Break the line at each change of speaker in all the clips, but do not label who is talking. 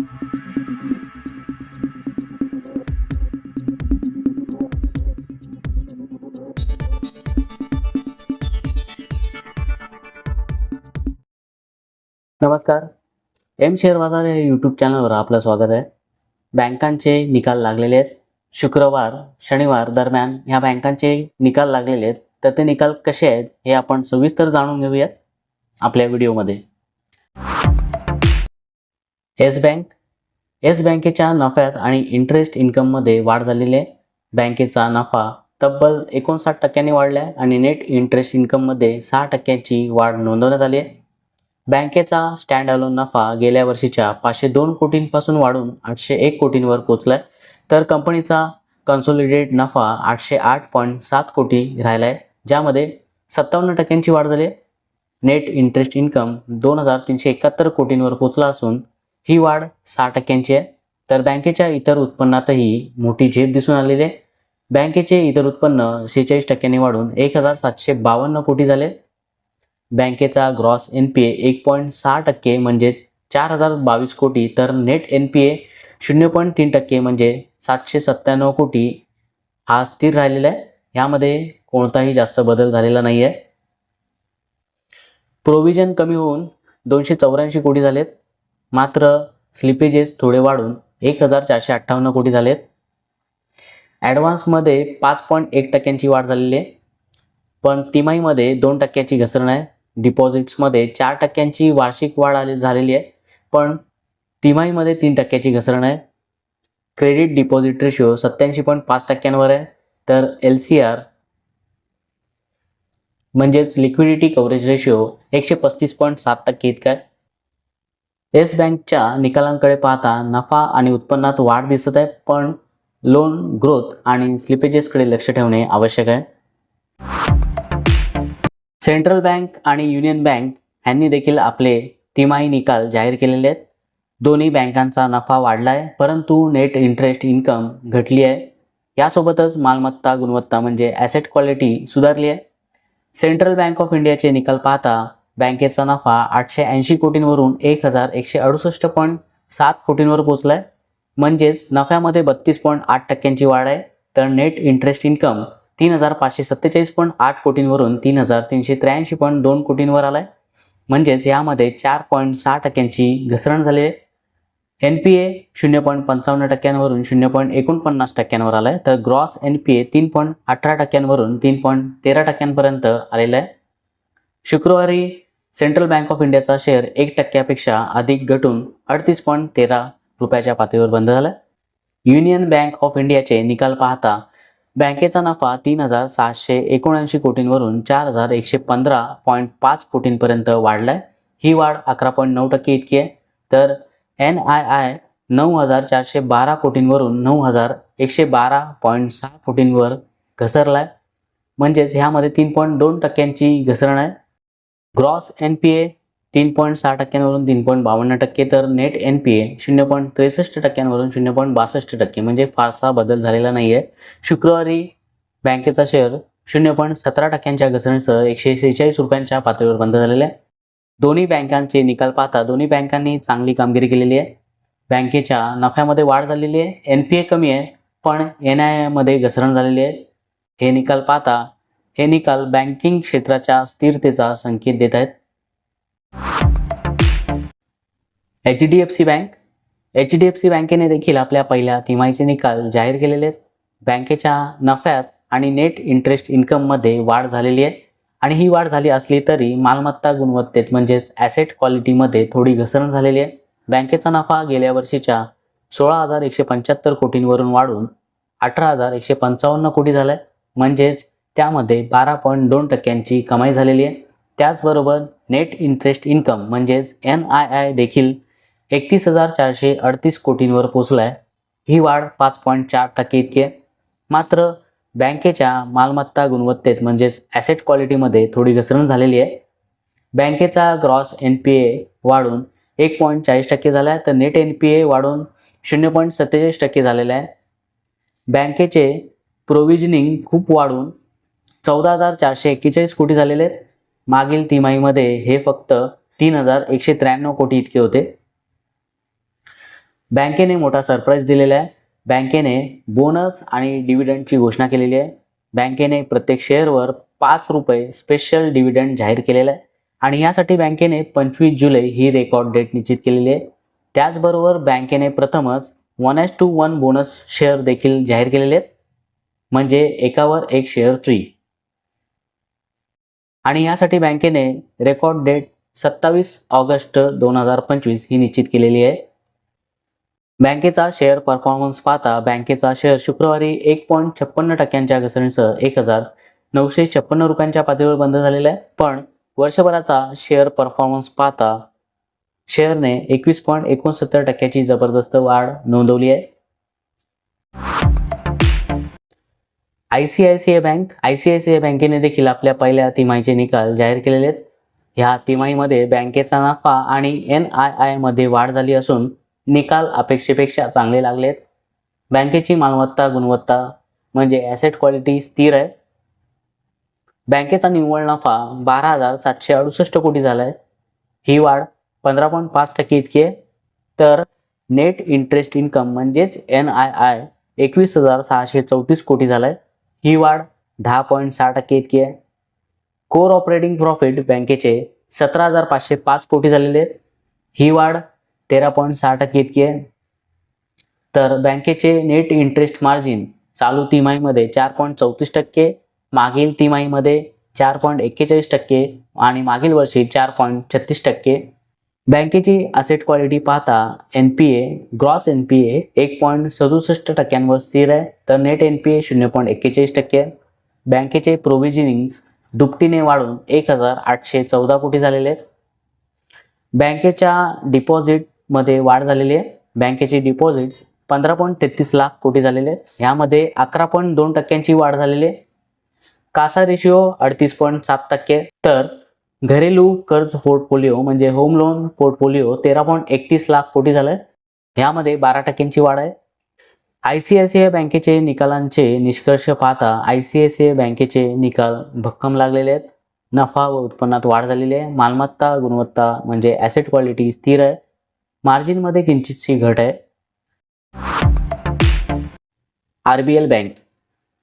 नमस्कार. M share बाजार या यूट्यूब चॅनलवर आपलं स्वागत आहे. बँकांचे निकाल लागलेले आहेत. शुक्रवार शनिवार दरम्यान ह्या बँकांचे निकाल लागलेले आहेत. तर ते निकाल कसे आहेत हे आपण सविस्तर जाणून घेऊयात आपल्या व्हिडिओमध्ये येस बँक. येस बँकेच्या नफ्यात आणि इंटरेस्ट इन्कममध्ये वाढ झालेली आहे. बँकेचा नफा तब्बल एकोणसाठ टक्क्यांनी वाढला आहे आणि नेट इंटरेस्ट इन्कममध्ये सहा टक्क्यांची वाढ नोंदवण्यात आली आहे. बँकेचा स्टँड अलोन नफा गेल्या वर्षीच्या पाचशे दोन कोटींपासून वाढून आठशे एक कोटींवर पोचला आहे तर कंपनीचा कन्सोलिडेट नफा आठशे आठ पॉईंट सात कोटी राहिला आहे ज्यामध्ये सत्तावन्न टक्क्यांची वाढ झाली आहे. नेट इंटरेस्ट इन्कम दोन हजार तीनशे एकाहत्तर कोटींवर पोचला असून ही वाढ सहा टक्क्यांची आहे. तर बँकेच्या इतर उत्पन्नातही मोठी झेप दिसून आलेली आहे. बँकेचे इतर उत्पन्न शेहेचाळीस टक्क्यांनी वाढून एक हजार सातशे बावन्न कोटी झाले. बँकेचा ग्रॉस एन पी ए एक पॉईंट सहा टक्के म्हणजे चार हजार बावीस कोटी तर नेट एन पी ए शून्य पॉईंट तीन टक्के म्हणजे सातशे सत्त्याण्णव कोटी हा स्थिर राहिलेला आहे. यामध्ये कोणताही जास्त बदल झालेला नाही आहे प्रोव्हिजन कमी होऊन दोनशे चौऱ्याऐंशी कोटी झालेत. मात्र स्लिपेजेस थोडे वाढून एक हजार चारशे अठ्ठावन्न कोटी झालेत. ॲडव्हान्समध्ये पाच पॉईंट एक टक्क्यांची वाढ झालेली आहे. पण तिमाहीमध्ये दोन टक्क्याची घसरण आहे. डिपॉझिट्समध्ये चार टक्क्यांची वार्षिक वाढ आली झालेली आहे. पण तिमाहीमध्ये तीन टक्क्याची घसरण आहे. क्रेडिट डिपॉझिट रेशो सत्याऐंशी पॉईंट पाच टक्क्यांवर आहे. तर एल सी आर म्हणजेच लिक्विडिटी कव्हरेज रेशो एकशे पस्तीस पॉईंट सात टक्के इतका आहे. येस बँकच्या निकालांकडे पाहता नफा आणि उत्पन्नात वाढ दिसत आहे पण लोन ग्रोथ आणि स्लिपेजेसकडे लक्ष ठेवणे आवश्यक आहे. सेंट्रल बँक आणि युनियन बँक यांनी देखील आपले तिमाही निकाल जाहीर केलेले आहेत. दोन्ही बँकांचा नफा वाढला आहे परंतु नेट इंटरेस्ट इन्कम घटली आहे. यासोबतच मालमत्ता गुणवत्ता म्हणजे ॲसेट क्वालिटी सुधारली आहे. सेंट्रल बँक ऑफ इंडियाचे निकाल पाहता बँकेचा नफा आठशे ऐंशी कोटींवरून एक हजार एकशे अडुसष्ट पॉईंट सात कोटींवर पोचला आहे म्हणजेच नफ्यामध्ये बत्तीस पॉईंट आठ टक्क्यांची वाढ आहे. तर नेट इंटरेस्ट इन्कम तीन हजार पाचशे सत्तेचाळीस पॉईंट आठ कोटींवरून तीन हजार तीनशे त्र्याऐंशी पॉईंट दोन कोटींवर आला आहे म्हणजेच यामध्ये चार पॉईंट सहा टक्क्यांची घसरण झाली आहे. एन पी ए शून्य पॉईंट पंचावन्न टक्क्यांवरून शून्य पॉईंट एकोणपन्नास टक्क्यांवर आला आहे तर ग्रॉस एन पी ए तीन पॉईंट अठरा टक्क्यांवरून तीन पॉईंट तेरा टक्क्यांपर्यंत आलेलं आहे. शुक्रवारी सेंट्रल बँक ऑफ इंडियाचा शेअर एक टक्क्यापेक्षा अधिक घटून अडतीस पॉईंट तेरा रुपयाच्या पातळीवर बंद झाला. युनियन बँक ऑफ इंडियाचे निकाल पाहता बँकेचा नफा तीन हजार सहाशे एकोणऐंशी कोटींवरून चार हजार एकशे पंधरा पॉईंट पाच कोटींपर्यंत वाढला आहे ही वाढ अकरा पॉईंट नऊ टक्के इतकी आहे. तर एन आय आय नऊ हजार चारशे बारा कोटींवरून नऊ हजार एकशे बारा पॉईंट सहा कोटींवर घसरला आहे म्हणजेच ह्यामध्ये तीन पॉईंट दोन टक्क्यांची घसरण आहे. ग्रॉस एन पी ए तीन पॉईंट सहा टक्क्यांवरून तीन पॉईंट बावन्न टक्के तर नेट एन पी ए शून्य पॉईंट त्रेसष्ट टक्क्यांवरून शून्य पॉईंट बासष्ट टक्के म्हणजे फारसा बदल झालेला नाही आहे शुक्रवारी बँकेचा शेअर शून्य पॉईंट सतरा टक्क्यांच्या घसरणीसह एकशे शेहेचाळीस रुपयांच्या पातळीवर बंद झालेला आहे. दोन्ही बँकांचे निकाल पाहता दोन्ही बँकांनी चांगली कामगिरी केलेली आहे. बँकेच्या नफ्यामध्ये वाढ झालेली आहे. एन पी ए कमी आहे पण एन आय आयमध्ये घसरण झालेली आहे. हे निकाल पाहता हे निकाल बँकिंग क्षेत्राच्या स्थिरतेचा संकेत देत आहेत. H D F C bank. H D F C बँकेने देखील आपल्या पहिल्या तिमाहीचे निकाल जाहीर केलेले आहेत. बँकेच्या नफ्यात आणि नेट इंटरेस्ट इन्कममध्ये वाढ झालेली आहे. आणि ही वाढ झाली असली तरी मालमत्ता गुणवत्तेत म्हणजेच ॲसेट क्वालिटीमध्ये थोडी घसरण झालेली आहे. बँकेचा नफा गेल्या वर्षीच्या सोळा हजार एकशे पंच्याहत्तर कोटींवरून वाढून अठरा हजार एकशे पंचावन्न कोटी झाला आहे म्हणजेच त्यामध्ये बारा पॉईंट दोन टक्क्यांची कमाई झालेली आहे. त्याचबरोबर नेट इंटरेस्ट इन्कम म्हणजेच एन आय आय देखील एकतीस हजार चारशे अडतीस कोटींवर पोचला आहे ही वाढ पाच पॉईंट चार टक्के इतकी आहे. मात्र बँकेच्या मालमत्ता गुणवत्तेत म्हणजेच ॲसेट क्वालिटीमध्ये थोडी घसरण झालेली आहे. बँकेचा ग्रॉस एन पी ए वाढून एक पॉईंट चाळीस टक्के झाला आहे तर नेट एन पी ए वाढून शून्य पॉईंट सत्तेचाळीस टक्के झालेलं आहे. बँकेचे प्रोव्हिजनिंग खूप वाढून चौदा हजार चारशे एक्केचाळीस कोटी झालेले आहेत. मागील तिमाहीमध्ये हे फक्त तीन हजार एकशे त्र्याण्णव कोटी इतके होते. बँकेने मोठा सरप्राईज दिलेला आहे. बँकेने बोनस आणि डिव्हिडंडची घोषणा केलेली आहे. बँकेने प्रत्येक शेअरवर पाच रुपये स्पेशल डिव्हिडंड जाहीर केलेला आहे. आणि यासाठी बँकेने पंचवीस जुलै ही रेकॉर्ड डेट निश्चित केलेली आहे. त्याचबरोबर बँकेने प्रथमच one is to one bonus share देखील जाहीर केलेले आहेत. म्हणजे एकावर एक शेअर फ्री. आणि यासाठी बँकेने रेकॉर्ड डेट सत्तावीस ऑगस्ट दोन हजार पंचवीस ही निश्चित केलेली आहे. बँकेचा शेअर परफॉर्मन्स पाहता बँकेचा शेअर शुक्रवारी एक पॉईंट छप्पन्न टक्क्यांच्या घसरणीसह एक हजार नऊशे छप्पन्न रुपयांच्या पातळीवर बंद झालेला आहे. पण वर्षभराचा शेअर परफॉर्मन्स पाहता शेअरने एकवीस पॉईंट एकोणसत्तर टक्क्याची जबरदस्त वाढ नोंदवली आहे. I C I C I bank I C I C I बँकेने देखील आपल्या पहिल्या तिमाहीचे निकाल जाहीर केलेले आहेत. ह्या तिमाहीमध्ये बँकेचा नफा आणि एन आय आयमध्ये वाढ झाली असून निकाल अपेक्षेपेक्षा चांगले लागले आहेत. बँकेची मालमत्ता गुणवत्ता म्हणजे ॲसेट क्वालिटी स्थिर आहे. बँकेचा निव्वळ नफा बारा हजार सातशे अडुसष्ट कोटी झाला आहे. ही वाढ पंधरा पॉईंट पाच टक्के इतकी आहे. तर नेट इंटरेस्ट इन्कम म्हणजेच एन आय आय एकवीस हजार सहाशे चौतीस कोटी झाला आहे. ही वाढ दहा पॉईंट सहा टक्के इतकी आहे. कोर ऑपरेटिंग प्रॉफिट बँकेचे सतरा हजार पाचशे पाच कोटी झालेले आहेत. ही वाढ तेरा पॉईंट सहा टक्के इतकी आहे. तर बँकेचे नेट इंटरेस्ट मार्जिन चालू तिमाहीमध्ये चार पॉईंट चौतीस टक्के मागील तिमाहीमध्ये चार पॉईंट एक्केचाळीस टक्के आणि मागील वर्षी चार पॉईंट छत्तीस टक्के. बँकेची असेट क्वालिटी पाहता N P A gross N P A एक पॉईंट सदुसष्ट टक्क्यांवर स्थिर आहे तर नेट एन पी ए शून्य पॉईंट एक्केचाळीस टक्के. आहे बँकेचे प्रोव्हिजनिंग्स दुपटीने वाढून एक हजार आठशे चौदा कोटी झालेले आहेत. बँकेच्या डिपॉझिटमध्ये वाढ झालेली आहे. बँकेचे डिपॉझिट्स पंधरा पॉईंट तेहतीस लाख कोटी झालेले आहेत. ह्यामध्ये अकरा पॉईंट दोन टक्क्यांची वाढ झालेली आहे. कासा रेशिओ अडतीस पॉईंट सात टक्के. तर घरेलू कर्ज पोर्टफोलिओ म्हणजे होम लोन पोर्टफोलिओ तेरा पॉईंट एकतीस लाख कोटी झालं आहे यामध्ये बारा टक्क्यांची वाढ आहे. I C I C I बँकेचे निकालांचे निष्कर्ष पाहता I C I C I बँकेचे निकाल भक्कम लागलेले आहेत. नफा व उत्पन्नात वाढ झालेली आहे. मालमत्ता गुणवत्ता म्हणजे ॲसेट क्वालिटी स्थिर आहे. मार्जिनमध्ये किंचितशी घट आहे. आर बी एल बँक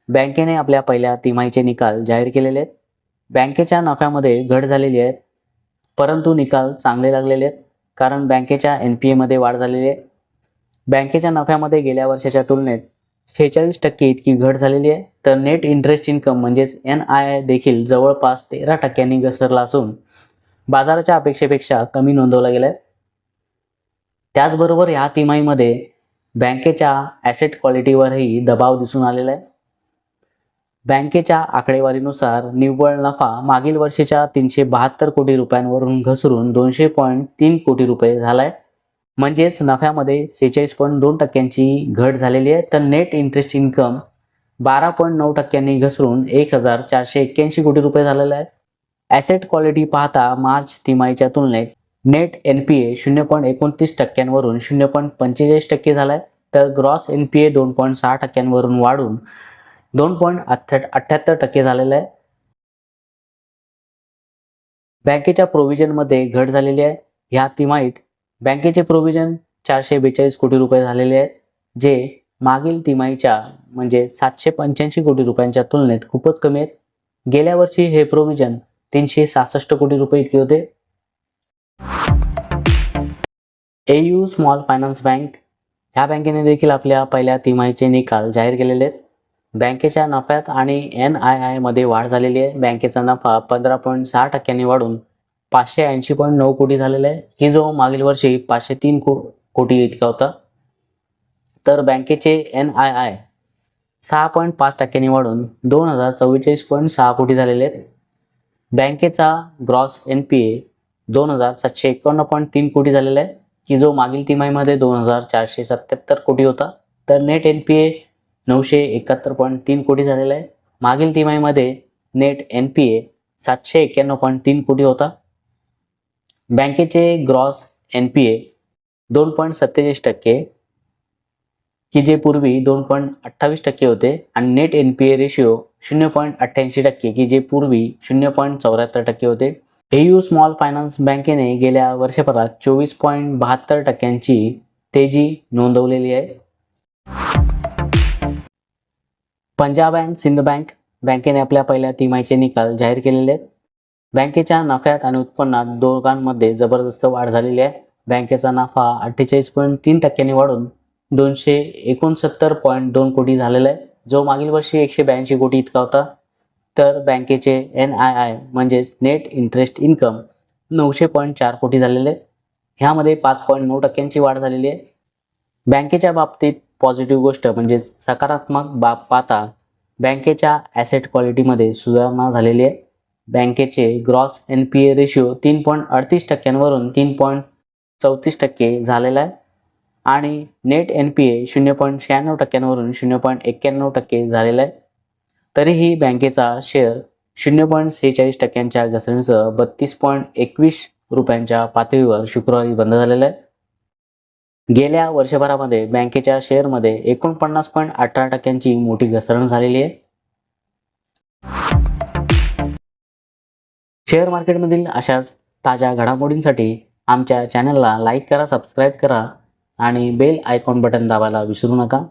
बँकेने आपल्या पहिल्या तिमाहीचे निकाल जाहीर केलेले आहेत. बँकेच्या नफ्यामध्ये घट झालेली आहे. परंतु निकाल चांगले लागलेले आहेत कारण बँकेच्या एन पी एमध्ये वाढ झालेली आहे. बँकेच्या नफ्यामध्ये गेल्या वर्षाच्या तुलनेत शेहेचाळीस टक्के इतकी घट झालेली आहे. तर नेट इंटरेस्ट इन्कम म्हणजेच एन आय आय देखील जवळपास तेरा टक्क्यांनी घसरला असून बाजाराच्या अपेक्षेपेक्षा कमी नोंदवला गेला आहे त्याचबरोबर ह्या तिमाहीमध्ये बँकेच्या ॲसेट क्वालिटीवरही दबाव दिसून आलेला आहे. बँकेच्या आकडेवारीनुसार निव्वळ नफा मागील वर्षीच्या तीनशे बहात्तर कोटी रुपयांवरून घसरून दोनशे पॉईंट तीन कोटी रुपये झाला आहे म्हणजेच नफ्यामध्ये शेहेचाळीस पॉईंट दोन टक्क्यांची घट झालेली आहे. तर नेट इंटरेस्ट इन्कम बारा पॉईंट नऊ टक्क्यांनी घसरून एक हजार चारशे एक्क्याऐंशी कोटी रुपये झालेला आहे. ॲसेट क्वालिटी पाहता मार्च तिमाहीच्या तुलनेत नेट एन पी ए शून्य पॉईंट एकोणतीस टक्क्यांवरून शून्य पॉईंट पंचेचाळीस टक्के झाला आहे तर ग्रॉस एन पी ए दोन पॉईंट सहा टक्क्यांवरून वाढून दोन पॉईंट अठ्ठ्या अठ्ठ्याहत्तर टक्के झालेलं आहे. बँकेच्या प्रोव्हिजनमध्ये घट झालेली आहे. ह्या तिमाहीत बँकेचे प्रोव्हिजन चारशे बेचाळीस कोटी रुपये झालेले आहेत जे मागील तिमाहीच्या म्हणजे सातशे पंच्याऐंशी कोटी रुपयांच्या तुलनेत खूपच कमी आहेत. गेल्या वर्षी हे प्रोव्हिजन तीनशे सहासष्ट कोटी रुपये इतके होते. एयू स्मॉल फायनान्स बँक ह्या बँकेने देखील आपल्या पहिल्या तिमाहीचे निकाल जाहीर केलेले आहेत. बँकेच्या नफ्यात आणि एन आय आयमध्ये वाढ झालेली आहे. बँकेचा नफा पंधरा पॉईंट सहा टक्क्यांनी वाढून पाचशे ऐंशी पॉईंट नऊ कोटी झालेला आहे. ही जो मागील वर्षी पाचशे तीन को कोटी इतका होता तर बँकेचे एन आय आय सहा पॉईंट पाच टक्क्यांनी वाढून दोन हजार चव्वेचाळीस पॉईंट सहा कोटी झालेले आहेत. बँकेचा ग्रॉस एन पी ए दोन हजार सातशे एकावन्न पॉईंट तीन कोटी झालेला आहे. की जो मागील तिमाहीमध्ये दोन हजार चारशे सत्याहत्तर कोटी होता तर नेट एन पी ए नऊशे एकाहत्तर पॉईंट तीन कोटी झालेला आहे. मागील तिमाहीमध्ये नेट एन पी ए सातशे एक्क्याण्णव पॉईंट तीन कोटी होता. बँकेचे ग्रॉस एन पी ए दोन पॉईंट सत्तेचाळीस टक्के की जे पूर्वी दोन पॉईंट अठ्ठावीस टक्के होते आणि net N P A ratio शून्य पॉईंट अठ्ठ्याऐंशी टक्के की जे पूर्वी शून्य पॉईंट चौऱ्याहत्तर टक्के होते. एयू स्मॉल फायनान्स बँकेने गेल्या वर्षभरात चोवीस पॉईंट बहात्तर टक्क्यांची तेजी नोंदवलेली आहे. पंजाब अँड सिंध बँक बँकेने आपल्या पहिल्या तिमाहीचे निकाल जाहीर केलेले आहेत. बँकेच्या नफ्यात आणि उत्पन्नात दोघांमध्ये जबरदस्त वाढ झालेली आहे. बँकेचा नफा अठ्ठेचाळीस पॉईंट तीन टक्क्यांनी वाढून दोनशे एकोणसत्तर पॉईंट दोन कोटी झालेला आहे. जो मागील वर्षी एकशे ब्याऐंशी कोटी इतका होता. तर बँकेचे एन आय आय म्हणजेच नेट इंटरेस्ट इन्कम नऊशे पॉईंट चार कोटी झालेले आहे. ह्यामध्ये पाच पॉईंट नऊ टक्क्यांची वाढ झालेली आहे. बँकेच्या बाबतीत पॉझिटिव्ह गोष्ट म्हणजे सकारात्मक बाब पाहता बँकेच्या ॲसेट क्वालिटीमध्ये सुधारणा झालेली आहे. बँकेचे gross N P A ratio तीन पॉईंट अडतीस टक्क्यांवरून तीन पॉईंट चौतीस टक्के झालेला आहे. आणि नेट एन पी ए शून्य पॉईंट शहाण्णव टक्क्यांवरून शून्य पॉईंट एक्क्याण्णव टक्के झालेला आहे. तरीही बँकेचा शेअर शून्य पॉईंट सेहेचाळीस टक्क्यांच्या घसरणीसह बत्तीस पॉईंट एकवीस रुपयांच्या पातळीवर शुक्रवारी बंद झालेला आहे. गेल्या वर्षभरामध्ये बँकेच्या शेअरमध्ये एकोणपन्नास पॉईंट अठरा टक्क्यांची मोठी घसरण झालेली आहे. शेअर मार्केटमधील अशाच ताज्या घडामोडींसाठी आमच्या चॅनलला लाईक करा सबस्क्राईब करा आणि बेल आयकॉन बटन दाबायला विसरू नका.